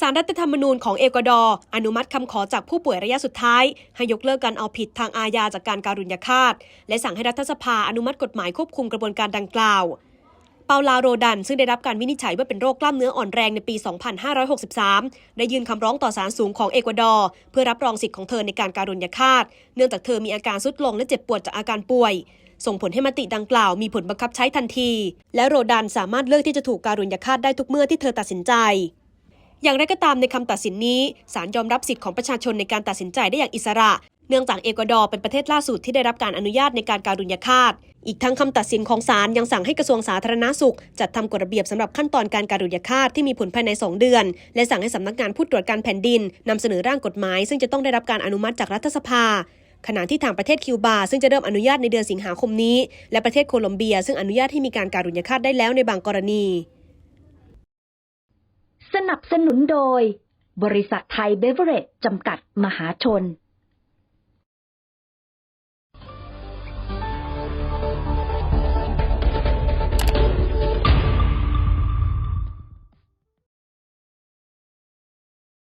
สารรัฐธรรมนูญของเอกวาดอร์อนุมัติคำขอจากผู้ป่วยระยะสุดท้าย ให้ยกเลิกการเอาผิดทางอาญาจากการการุญยฆาต และสั่งให้รัฐสภาอนุมัติกฎหมายควบคุมกระบวนการดังกล่าว เปาลาโรดัน ซึ่งได้รับการวินิจฉัยว่าเป็นโรคกล้ามเนื้ออ่อนแรงในปี 2563 ได้ยื่นคำร้องต่อศาลสูงของเอกวาดอร์เพื่อรับรองสิทธิ์ของเธอในการการุญยฆาต เนื่องจากเธอมีอาการทรุดลงและเจ็บปวดจากอาการป่วยส่งผลให้มติดังกล่าวมีผลบังคับใช้ทันที และโรดันสามารถเลือกที่จะถูกการุญยฆาตได้ทุกเมื่อที่เธอตัดสินใจ อย่างไรก็ตามในคำตัดสินนี้ศาลยอมรับสิทธิของประชาชนในการตัดสินใจได้อย่างอิสระ เนื่องจากเอกวาดอร์เป็นประเทศล่าสุดที่ได้รับการอนุญาตในการการุญยฆาต อีกทั้งคำตัดสินของศาลยังสั่งให้กระทรวงสาธารณาสุข จัดทำกฎระเบียบสำหรับขั้นตอนการการุญยฆาตที่มีผลภายใน 2 เดือน และสั่งให้สำนักงานผู้ตรวจการแผ่นดินนำเสนอร่างกฎหมาย ซึ่งจะต้องได้รับการอนุมัติจากรัฐสภาขณะที่ทางประเทศคิวบา ซึ่งจะเริ่มอนุญาตในเดือนสิงหาคมนี้ และประเทศโคลอมเบีย ซึ่งอนุญาตให้มีการการุญยฆาตได้แล้วในบางกรณี นับสนุนโดย บริษัทไทยเบเวอเรจจำกัดมหาชน